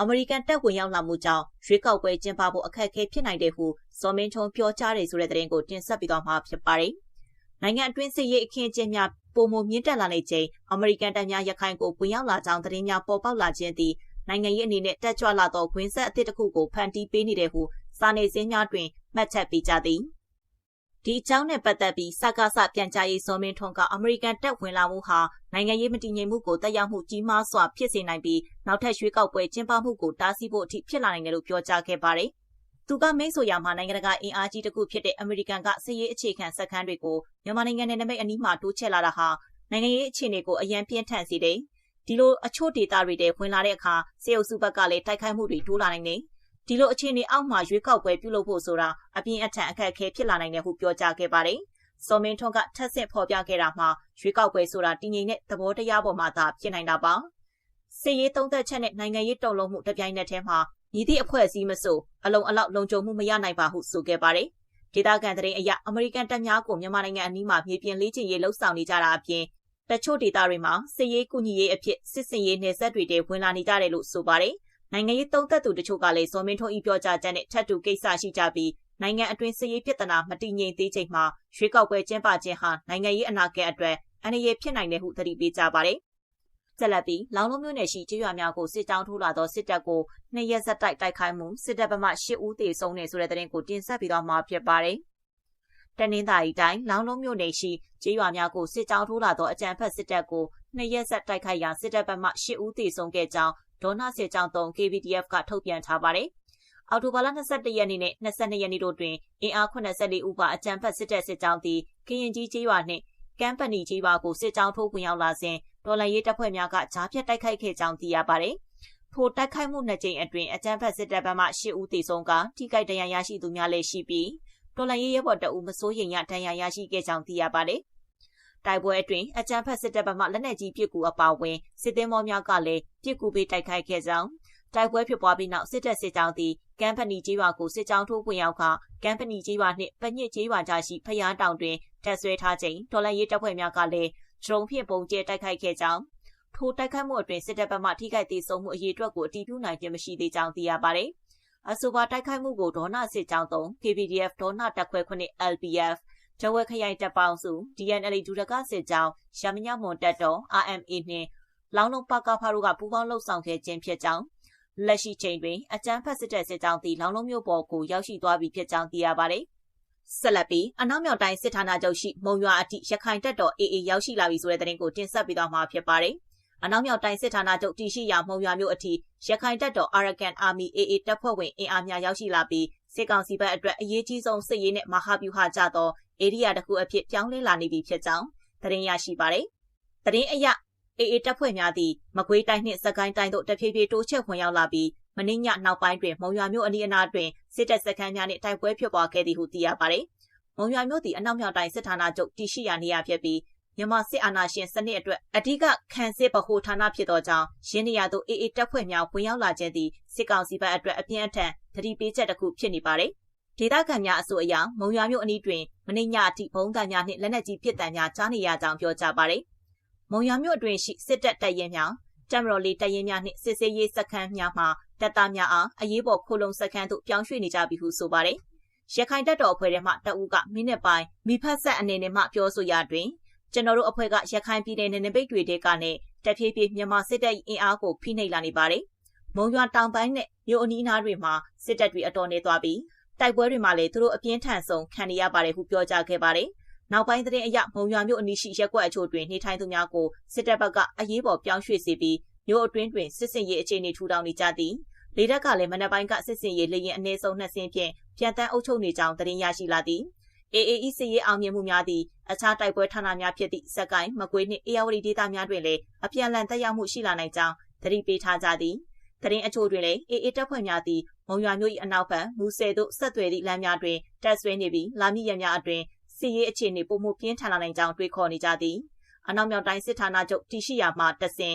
အမေရိကန်တပ်ဝင်ရောက်လာမှုကြောင့်ရွေးကောက်ပွဲကျင်းပဖို့အခက်အခဲဖြစ်နိုင်တယ်ဟုဇော်မင်းထွန်းပြောကြားတယ်ဆိုတဲ့သတင်းကိုတင်ဆက်ပြီးတော့မှာဖြစ်ပါတယ်။နိုင်ငံအတွင်းစစ်ရေးအခင်းအကျင်းများပုံမမြင့်တက်လာနေချိန်အမေရိကန်တပ်များရခိုင်ကိုဝင်ရောက်လာကြောင်းသတင်းများပေါ်ပေါက်လာခြင်းသည်နိုင်ငံရေးအနေနဲ့တက်ကြွလာသောခွင်းဆက်အသစ်တစ်ခုကိုဖန်တီးပေးနေတယ်ဟုစာနေစင်းများတွင်မှတ်ချက်ပေးကြသည်။ ဒီအကြောင်းနဲ့ပတ်သက်ပြီးစကားဆပြန်ကြားရေးစောမင်းထွန်းကအမေရိကန်တပ်ဝင်လာမှုဟာနိုင်ငံရေးမတည်ငြိမ်မှုကိုတက်ရောက်မှုကြီးမားစွာဖြစ်စေနိုင်ပြီးနောက်ထပ်ရွေးကောက်ပွဲကျင်းပမှုကိုတားဆီးဖို့အထိဖြစ်လာနိုင်တယ်လို့ပြောကြားခဲ့ပါတယ်။သူကမိတ်ဆိုရမှာနိုင်ငံတကာအင်အားကြီးတစ်ခုဖြစ်တဲ့အမေရိကန်ကစစ်ရေးအခြေခံစခန်းတွေကိုမြန်မာနိုင်ငံနယ်နိမိတ်အနီးမှာတိုးချဲ့လာတာဟာနိုင်ငံရေးအခြေအနေကိုအယံပြင်းထန်စေတယ်။ဒီလိုအချို့ဒေသတွေထဲဝင်လာတဲ့အခါစေအုပ်စုဘက်ကလည်းတိုက်ခိုက်မှုတွေတိုးလာနိုင်တယ်။ ဒီလိုအခြေအနေအောက်မှာရွေးကောက်ပွဲပြုလုပ်ဖို့ဆိုတာအပြင်းအထန်အခက်အခဲဖြစ်လာနိုင်တယ်ဟုပြောကြားခဲ့ပါတယ်။စော်မင်းထွန်းကထပ်ဆင့်ဖော်ပြခဲ့တာမှာရွေးကောက်ပွဲဆိုတာတည်ငြိမ်တဲ့သဘောတရားပေါ်မှာသာဖြစ်နိုင်တာပါ။စစ်ရေးသုံးသက်ချက်နဲ့နိုင်ငံရေးတုံ့လုံးမှုတပြိုင်နက်တည်းမှာညီသည့်အဖွဲ့အစည်းမဆိုအလုံးအလောက်လုံခြုံမှုမရနိုင်ပါဟုဆိုခဲ့ပါတယ်။ဒေသခံတဲ့အရာအမေရိကန်တပ်များကိုမြန်မာနိုင်ငံအနီးမှာမြေပြင်လေးချင်ရေးလှုပ်ဆောင်နေကြတာအပြင်တချို့ဒေသတွေမှာစစ်ရေးကူညီရေးအဖြစ်စစ်စင်ရေးနယ်စပ်တွေတည်းဝင်လာနေကြတယ်လို့ဆိုပါတယ်။ နိုင်ငံရေးသုံးသက်သူတချို့ကလည်းဇော်မင်းထွန်းဤပြောကြားချက်နဲ့ထပ်တူကိစ္စရှိကြပြီးနိုင်ငံအတွင်းစစ်ရေးပြဿနာမတည်ငြိမ်သေးချိန်မှာရွေးကောက်ပွဲကျင်းပခြင်းဟာနိုင်ငံရေးအနာဂတ်အတွက်အန္တရာယ်ဖြစ်နိုင်တယ်ဟုသတိပေးကြပါတယ်။ဆက်လက်ပြီးလောင်လုံးမြို့နယ်ရှိကျေးရွာများကိုစစ်ကြောင်းထိုးလာသောစစ်တပ်ကိုနှစ်ရက်ဆက်တိုက်တိုက်ခိုက်မှုစစ်တပ်ဗမာ၈ဦးသေဆုံးနေဆိုတဲ့သတင်းကိုတင်ဆက်ပြီးတော့မှာဖြစ်ပါတယ်။တနင်္သာရီတိုင်းလောင်လုံးမြို့နယ်ရှိကျေးရွာများကိုစစ်ကြောင်းထိုးလာသောအကြမ်းဖက်စစ်တပ်ကိုနှစ်ရက်ဆက်တိုက်ခိုက်ရာစစ်တပ်ဗမာ၈ဦးသေဆုံးခဲ့ကြောင်း ဒေါနာစစ်ကြောင်း3 KVDF ကထုတ်ပြန်ထားပါတယ်။အော်တိုဘာလ22ရက်နေ့နဲ့22ရက်နေ့တို့တွင်အင်အား84ဦးပါအကြံဖတ်စစ်တပ်စစ်ကြောင်းသည်ကရင်ကြီးကျေးရွာနှင့်ကမ်ပဏီကြီးရွာကိုစစ်ကြောင်းထိုးဝင်ရောက်လာစဉ်ဒေါ်လာရေးတပ်ဖွဲ့များကကြားဖြတ်တိုက်ခိုက်ခဲ့ကြောင်းသိရပါတယ်။ထိုတိုက်ခိုက်မှုနှစ်ကြိမ်အတွင်းအကြမ်းဖက်စစ်တပ်ဘက်မှ10ဦးသေဆုံးကထိခိုက်ဒဏ်ရာရရှိသူများလည်းရှိပြီးဒေါ်လာရေးရဲဘော်တအုပ်မစိုးရိမ်ရဒဏ်ရာရရှိခဲ့ကြောင်းသိရပါတယ်။ တိုက်ပွဲအတွင်းအကြမ်းဖက်စစ်တပ်ဘက်မှလက်နက်ကြီးပစ်ကူအပါအဝင်စစ်သည်မောများကလည်းပစ်ကူပေးတိုက်ခိုက်ခဲ့ကြောင်းတိုက်ပွဲဖြစ်ပွားပြီးနောက်စစ်တပ်စစ်ကြောင်းသည်ကမ်ပဏီကြီးရွာကိုစစ်ကြောင်းထိုးဝင်ရောက်ကကမ်ပဏီကြီးရွာနှင့်ပညစ်ကြီးရွာကြားရှိဖျားတောင်တွင်တပ်ဆွဲထားချိန်ဒေါ်လာရေးတပ်ဖွဲ့များကလည်းဒရုန်းဖြင့်ပုံကျဲတိုက်ခိုက်ခဲ့ကြောင်းထိုတိုက်ခိုက်မှုအတွင်းစစ်တပ်ဘက်မှထိခိုက်သေးဆုံးမှုအရေးအတွက်ကိုအတည်ပြုနိုင်ခြင်းမရှိသေးကြောင်းသိရပါတယ်။အဆိုပါတိုက်ခိုက်မှုကိုဒေါနာစစ်ကြောင်း3 KPDF ဒေါနာတပ်ခွဲ9 LPF ဂျဝဲခရိုင်တပ်ပေါင်းစု DNL ဒူရကစစ်ကြောင်းရမညမွန်တပ်တော် RMA နှင့်လောင်းလုံးပကဖားတို့ကပူးပေါင်းလှုပ်ဆောင်ခဲ့ခြင်းဖြစ်ကြောင်းလက်ရှိချိန်တွင်အကြမ်းဖက်စစ်တပ်စစ်ကြောင်းသည်လောင်းလုံးမြို့ပေါ်ကိုရောက်ရှိသွားပြီဖြစ်ကြောင်းသိရပါတယ်။ဆက်လက်ပြီးအနောက်မြောက်တိုင်းစစ်ဌာနချုပ်ရှိမုံရွာအထိရခိုင်တပ်တော် AA ရောက်ရှိလာပြီဆိုတဲ့သတင်းကိုတင်ဆက်ပေးသွားမှာဖြစ်ပါတယ်။အနောက်မြောက်တိုင်းစစ်ဌာနချုပ်တည်ရှိရာမုံရွာမြို့အထိရခိုင်တပ်တော် Arakan Army AA တပ်ဖွဲ့ဝင်အင်အားများရောက်ရှိလာပြီးစစ်ကောင်စီဘက်အတွက်အရေးကြီးဆုံးစစ်ရေးနဲ့မဟာဗျူဟာကြသော ဧရိယာတစ်ခုအဖြစ်ပြောင်းလဲလာနေပြီဖြစ်ကြောင်းသတင်းရရှိပါတယ်။သတင်းအရအေအေတပ်ဖွဲ့များသည်မကွေးတိုင်းနှင့်စကိုင်းတိုင်းတို့တဖြည်းဖြည်းတိုးချဲ့ဝင်ရောက်လာပြီးမင်းညနောက်ပိုင်းတွင်မုံရွာမြို့အနီးအနားတွင်စစ်တပ်စခန်းများနှင့်တိုက်ပွဲဖြစ်ပွားခဲ့သည်ဟုသိရပါတယ်။မုံရွာမြို့သည်အနောက်မြောက်တိုင်းစစ်ဌာနချုပ်တည်ရှိရာနေရာဖြစ်ပြီးမြန်မာစစ်အာဏာရှင်စနစ်အတွက်အ धिक ခံစစ်ဗဟိုဌာနဖြစ်သောကြောင့်ရင်းနေရာသို့အေအေတပ်ဖွဲ့များဝင်ရောက်လာခြင်းသည်စစ်ကောင်စီဘက်အတွက်အပြင်းအထန်သတိပေးချက်တစ်ခုဖြစ်နေပါတယ်။ ဒေသခံများအဆိုအရမုံရွာမြို့အနီးတွင်မနေ့ညအထိဘုံတန်များနှင့်လက်နက်ကြီးပစ်တံများကြားနေရကြောင်းပြောကြားပါတယ်။မုံရွာမြို့အတွင်းရှိစစ်တပ်တပ်ရင်းများတမတော်လေးတပ်ရင်းများနှင့်စစ်ဆေးရေးစခန်းများမှတပ်သားများအားအရေးပေါ်ခိုလုံစခန်းသို့ပြောင်းရွှေ့နေကြပြီဟုဆိုပါတယ်။ရခိုင်တပ်တော်အဖွဲ့ထဲမှတအူးကမိနစ်ပိုင်းမိဖက်ဆက်အနေနဲ့မှပြောဆိုရတွင်ကျွန်တော်တို့အဖွဲ့ကရခိုင်ပြည်နယ်နယ်နိမိတ်တွေတဲကနေတဖြည်းဖြည်းမြန်မာစစ်တပ်အင်အားကိုဖိနှိပ်လာနေပါတယ်။မုံရွာတောင်ပိုင်းနဲ့မြို့အနီးအနားတွေမှာစစ်တပ်တွေအတော်နေသွားပြီး တိုက်ပွဲတွေမှာလည်းသူတို့အပြင်းထန်ဆုံးခံနေရပါတယ်ဟုပြောကြားခဲ့ပါတယ်။နောက်ပိုင်းသတင်းအရမုံရွာမြို့အနီးရှိရက်ကွက်အချို့တွင်နေထိုင်သူများကိုစစ်တပ်ဘက်ကအရေးပေါ်ပြောင်းရွှေ့စေပြီးမြို့အတွင်းတွင်စစ်စင်ရေးအခြေအနေထူထောင်နေကြသည်။လေတပ်ကလည်းမနက်ပိုင်းကစစ်စင်ရေးလေရင်အနည်းဆုံးနှစ်စင်းဖြင့်ပြန်တန်းအုပ်ချုပ်နေကြောင်းသတင်းရရှိလာသည်။ AAE စစ်ရေးအောင်မြင်မှုများသည့်အခြားတိုက်ပွဲဌာနများဖြစ်သည့်စက်ကိုင်းမကွေးနှင့်အေရဝတီဒေသများတွင်လည်းအပြန်အလှန်တက်ရောက်မှုရှိလာနိုင်ကြောင်းသတိပေးထားကြသည်သတင်းအချို့တွင်လည်း AA တပ်ဖွဲ့များသည်မုံရွာမြို့၏အနောက်ဘက်မူဆယ်သို့ဆက်သွယ်သည့်လမ်းများတွင်တပ်ဆွဲနေပြီးလာမည့်ရက်များအတွင်းစစ်ရေးအခြေအနေပုံမှုပြင်းထန်လာနိုင်ကြောင်းတွေးခေါ်နေကြသည်အနောက်မြောက်တိုင်းစစ်ဌာနချုပ်တရှိရာမှတဆင်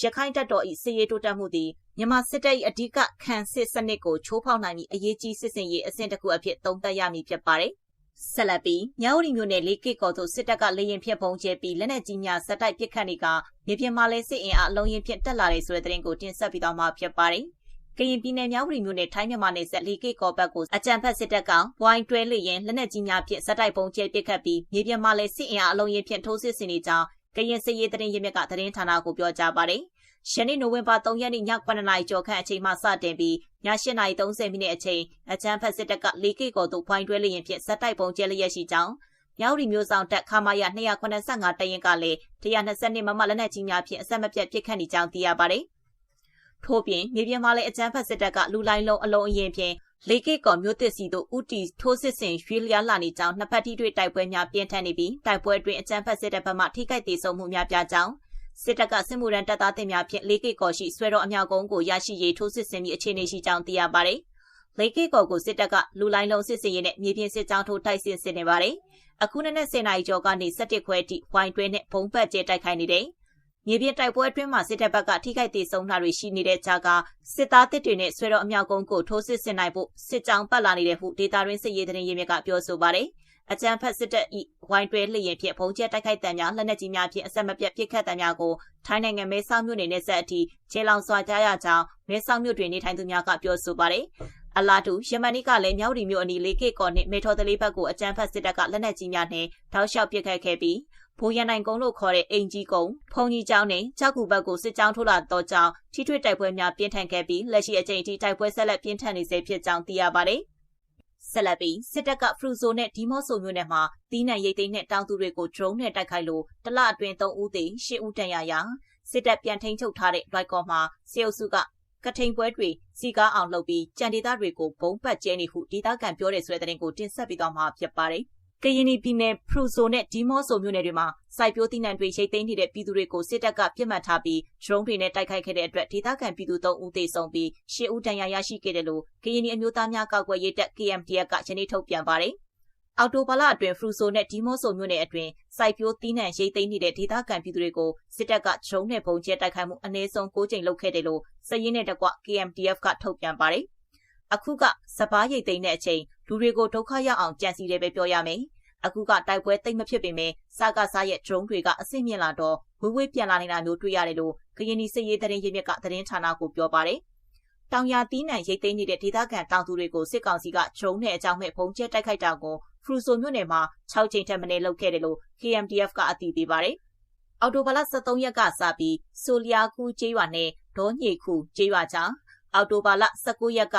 ရခိုင်တပ်တော်၏စစ်ရေးတိုးတက်မှုသည်မြန်မာစစ်တပ်၏အဓိကခံစစ်စနစ်ကိုချိုးဖောက်နိုင်ပြီးအရေးကြီးစစ်စင်ရေးအဆင့်တစ်ခုအဖြစ်သုံးသပ်ရမည်ဖြစ်ပါတယ်။ဆက်လက်ပြီးမြောက်ရီမျိုးနယ်လေးကိတ်ကော်သို့စစ်တပ်ကလေရင်ဖြတ်ပုံကျဲပြီးလက်နက်ကြီးများစက်တိုက်ပစ်ခတ်နေကမြေပြင်မှာလဲစစ်အင်အားအလုံးရင်ဖြင့်တက်လာတယ်ဆိုတဲ့သတင်းကိုတင်ဆက်ပြီးတော့မှဖြစ်ပါတယ်။ ကရင်ပြည်နယ်မြောက်ရီမျိုးနယ်ထိုင်းမြန်မာနယ်စပ်လေးကိတ်ကော်ဘက်ကိုအကြံဖက်စစ်တပ်ကဝိုင်းတွဲလေရင်လက်နက်ကြီးများဖြင့်စက်တိုက်ပုံကျဲပစ်ခတ်ပြီးမြေပြင်မှာလဲစစ်အင်အားအလုံးရင်ဖြင့်ထိုးစစ်ဆင်နေကြောင်းကရင်စစ်ရေးသတင်းရင်းမြစ်ကသတင်းဌာနကိုပြောကြားပါတယ်။ယနေ့နိုဝင်ဘာ3ရက်နေ့ည9:00နာရီကျော်ခန့်အချိန်မှစတင်ပြီးည8:30မိနစ်အချိန်အချမ်းဖက်စစ်တပ်ကလေးကိကော်သို့ဖိုင်းတွဲလျင်ဖြင့်ဇက်တိုက်ပုံကျဲလျက်ရှိကြောင်းမြောက်ရီမျိုးဆောင်တက်ခမာရ285တရင်ကလည်း122မမလက်နက်ကြီးများဖြင့်အဆက်မပြတ်ပစ်ခတ်နေကြောင်းသိရပါတယ်။ ထို့ပြင်မြေပြင်မှာလည်းအချမ်းဖက်စစ်တပ်ကလူလိုင်းလုံးအလုံးအရင်ဖြင့်လေကိကော်မျိုးတစ်စီတို့ဥတီထိုးစစ်ဆင်ရွှေလျားလာနေကြောင်းနှစ်ဖက်ထိတွေ့တိုက်ပွဲများပြင်းထန်နေပြီးတိုက်ပွဲအတွင်းအကြမ်းဖက်စစ်တပ်ဘက်မှထိခိုက်ဒေဆုံးမှုများပြားကြောင်းစစ်တပ်ကစစ်မှုရန်တပ်သားတင်များဖြင့်လေးကိကော်ရှိဆွဲတော်အမြောက်ကုန်းကိုရရှိရေးထိုးစစ်ဆင်ပြီးအခြေအနေရှိကြောင်းသိရပါတယ်။လေးကိကော်ကိုစစ်တပ်ကလူလိုင်းလုံးစစ်စင်ရေးနဲ့မြေပြင်စစ်ကြောင်းထိုးတိုက်စစ်ဆင်နေပါတယ်။အခုနေ့နဲ့10နာရီကျော်ကနေ17ခွဲထိဝိုင်းတွဲနဲ့ဘုံပတ်ကျဲတိုက်ခိုက်နေတယ်။ မြေပြင်တိုက်ပွဲအတွင်းမှာစစ်တပ်ဘက်ကထိခိုက်ဒေဆုံးတာတွေရှိနေတဲ့ကြားကစစ်သားတစ်တွေနဲ့ဆွဲတော်အမြောက်ကုန်းကိုထိုးစစ်ဆင်နိုင်ဖို့စစ်ကြောင်းပတ်လာနေတဲ့ဟုဒေတာရင်းစစ်ရေးသတင်းရင်းမြစ်ကပြောဆိုပါတယ်။အကြမ်းဖက်စစ်တပ်၏ဝိုင်းတွဲလျင်ဖြင့်ဘုံကျဲတိုက်ခိုက်တံများလက်နက်ကြီးများဖြင့်အဆက်မပြတ်ပစ်ခတ်တံများကိုထိုင်းနိုင်ငံမဲဆောက်မြို့နယ်နဲ့ဆက်အထိခြေလောင်စွာကြားရကြောင်းမဲဆောက်မြို့တွင်နေထိုင်သူများကပြောဆိုပါတယ်။အလာတူယမန်နီကလည်းမြောက်ရီမြို့အနီးလေးကေကော်နှင့်မေထော်တလေးဘက်ကိုအကြမ်းဖက်စစ်တပ်ကလက်နက်ကြီးများနှင့်ထောက်လျှောက်ပစ်ခတ်ခဲ့ပြီး ဘိုးရန်နိုင်ကုန်းလို့ခေါ်တဲ့အင်ကြီးကုန်းဖုန်ကြီးကျောင်းနဲ့ကြောက်ကူဘက်ကိုစစ်ကြောင်းထိုးလာတော့ကြောင်းထိထွေတိုက်ပွဲများပြင်းထန်ခဲ့ပြီးလက်ရှိအချိန်ထိတိုက်ပွဲဆက်လက်ပြင်းထန်နေဆဲဖြစ်ကြောင်းသိရပါတယ်။ဆက်လက်ပြီးစစ်တပ်ကဖရူဆိုနဲ့ဒီမော့ဆိုမျိုးနယ်မှာတီးနှံရိတ်သိမ်းနဲ့တောင်သူတွေကို drone နဲ့တိုက်ခိုက်လို့တလအတွင်း3ဦးသေ10ဦးတန်ရာရာစစ်တပ်ပြန်ထိန်ချုပ်ထားတဲ့ right ကောမှာစေအုပ်စုကကထိန်ပွဲတွေစီကားအောင်လုပ်ပြီးကြံဒေသတွေကိုဘုံပတ်ကျဲနေဟုဒေသခံပြောတဲ့ဆိုတဲ့တဲ့တင်ကိုတင်ဆက်ပြီးတော့မှာဖြစ်ပါတယ်။ ကရင်ပြည်နယ်ဖရူဆိုနဲ့ဒီမော့ဆိုမြို့နယ်တွေမှာစိုက်ပျိုးသီးနှံတွေရိတ်သိမ်းနေတဲ့ပြည်သူတွေကိုစစ်တပ်ကပြစ်မှတ်ထားပြီးဒရုန်းတွေနဲ့တိုက်ခိုက်ခဲ့တဲ့အတွက်ဒေသခံပြည်သူ3ဦးသေဆုံးပြီး10ဦးဒဏ်ရာရရှိခဲ့တယ်လို့ကရင်အမျိုးသားများကာကွယ်ရေးတပ် KMTF ကယနေ့ထုတ်ပြန်ပါတယ်။အော်တိုဘာလအတွင်းဖရူဆိုနဲ့ဒီမော့ဆိုမြို့နယ်အတွင်းစိုက်ပျိုးသီးနှံရိတ်သိမ်းနေတဲ့ဒေသခံပြည်သူတွေကိုစစ်တပ်ကဒရုန်းနဲ့ပုံကျဲတိုက်ခိုက်မှုအနည်းဆုံး9ကြိမ်လုပ်ခဲ့တယ်လို့စည်ရင်းနဲ့တကွ KMTF ကထုတ်ပြန်ပါတယ်။အခုကစပားရိတ်သိမ်းတဲ့အချိန် လူတွေကိုဒုက္ခရောက်အောင်ကြံစီတယ်ပဲပြောရမယ်။အခုကတိုက်ပွဲတိတ်မဖြစ်ပေမဲ့စကားစားရဲ့ drone တွေကအဆင့်မြင့်လာတော့ဝေးဝေးပြန်လာနေတာမျိုးတွေ့ရတယ်လို့ကရင်နီစစ်ရေးသတင်းရင်းမြစ်ကသတင်းဌာနကိုပြောပါတယ်။တောင်ယာတီးနှံရိတ်သိမ်းနေတဲ့ဒေသခံတောင်သူတွေကိုစစ်ကောင်စီက drone နဲ့အကြောင်းမဲ့ဖုံးကျဲတိုက်ခိုက်တာကိုဖရူဆိုမြို့နယ်မှာ6ချိန်ထက်မနည်းလုပ်ခဲ့တယ်လို့ KMDF ကအတည်ပြုပါတယ်။အော်တိုဘလ23ရက်ကစပြီးဆိုလျာကူကျေးရွာနဲ့ဒေါညိခုကျေးရွာကြားအော်တိုဘာလ19ရက်က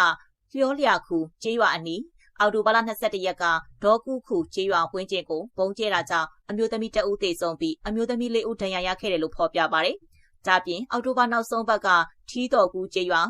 လျောလျာခုကျေးရွာအနီး အော်တိုဘာလ22ရက်ကဒေါ်ကူခုကျေးရွာဝင်းကျင်ကိုပုံကျဲတာကြောင့်အမျိုးသမီးတဦးသေဆုံးပြီးအမျိုးသမီးလေးဦးဒဏ်ရာရခဲ့တယ်လို့ဖော်ပြပါတယ်။ဒါပြင်အော်တိုဘာနောက်ဆုံးဘက်ကထီးတော်ကူကျေးရွာ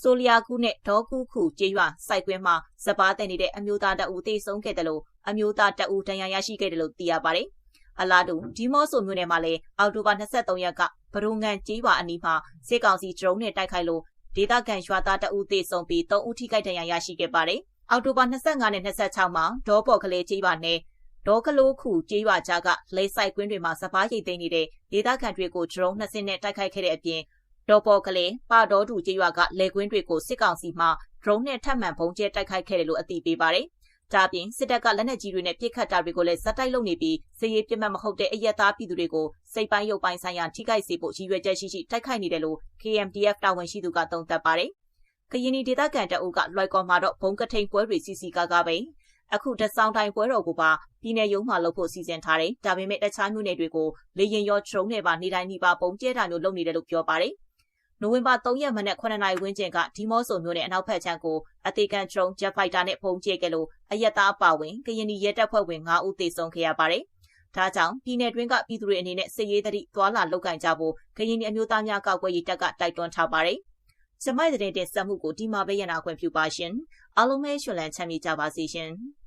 ဆိုလျာကူနဲ့ဒေါ်ကူခုကျေးရွာစိုက်ကွင်းမှာစပားတင်နေတဲ့အမျိုးသားတအူသေဆုံးခဲ့တယ်လို့အမျိုးသားတအူဒဏ်ရာရရှိခဲ့တယ်လို့သိရပါတယ်။အလားတူဒီမော့ဆိုမြို့နယ်မှာလည်းအော်တိုဘာ23ရက်ကဘရုံငံကျေးရွာအနီးမှာစစ်ကောင်စီဒရုန်းနဲ့တိုက်ခိုက်လို့ဒေသခံရွာသားတအူသေဆုံးပြီး3ဦးထိခိုက်ဒဏ်ရာရရှိခဲ့ပါတယ်။ အောက်တိုဘာ25နဲ့26မှာဒေါ်ပေါ်ကလေးကြီးပါနဲ့ဒေါ်ကလိုးခုကြေးရွာကြားကလေဆိုင်ကွင်းတွေမှာစပားရိတ်သိမ်းနေတဲ့ဒေသခံတွေကိုဒရုန်းနှစ်စင်းနဲ့တိုက်ခိုက်ခဲ့တဲ့အပြင်ဒေါ်ပေါ်ကလေးပါတော်တူကြေးရွာကလေကွင်းတွေကိုစစ်ကောင်စီမှဒရုန်းနဲ့ထပ်မံပုံကျဲတိုက်ခိုက်ခဲ့တယ်လို့အသိပေးပါတယ်။ဒါပြင်စစ်တပ်ကလက်နက်ကြီးတွေနဲ့ပစ်ခတ်တာတွေကိုလည်းဇက်တိုက်လုပ်နေပြီးစစ်ရေးပြတ်မှတ်မဟုတ်တဲ့အရက်သားပြည်သူတွေကိုစိတ်ပိုင်းရုပ်ပိုင်းဆိုင်ရာထိခိုက်စေဖို့ရည်ရွယ်ချက်ရှိရှိတိုက်ခိုက်နေတယ်လို့ KMDF တာဝန်ရှိသူကသုံးသပ်ပါတယ် ကရင်ဒေသခံတအုပ်ကလွိုက်ကော်မှာတော့ဘုံကထိန်ပွဲတွေစီစီကားကားပဲအခုတဆောင်းတိုင်းပွဲတော်ကိုပါပြည်내ရုံးမှာလုပ်ဖို့စီစဉ်ထားတယ်ဒါပေမဲ့တခြားမြို့နယ်တွေကိုလေရင်ရောထုံနဲ့ပါနေတိုင်းနေပါပုံကျဲတာမျိုးလုပ်နေတယ်လို့ပြောပါတယ်နိုဝင်ဘာ3ရက်မနက်9နာရီဝန်းကျင်ကဒီမော့ဆိုမြို့နယ်အနောက်ဘက်ခြမ်းကိုအသေးကန်ဒရုန်းဂျက်ဖိုက်တာနဲ့ပုံကျဲခဲ့လို့အရက်သားအပါဝင်ကရင်ရဲတပ်ဖွဲ့ဝင်9ဦးသေဆုံးခဲ့ရပါတယ်။ဒါကြောင့်ပြည်내တွင်းကပြည်သူတွေအနေနဲ့စစ်ရေးသတိသွာလာလုပ်ကင်ကြဖို့ကရင်အမျိုးသားများကောက်ွယ်ရေးတပ်ကတိုက်တွန်းထားပါတယ်။ ကျမတဲ့တင်ဆက်မှုကိုဒီမှာပဲရနာခွင့်ပြုပါရှင်အားလုံးပဲရှင်လန်းချမ်းမြေ့ကြပါစေရှင်။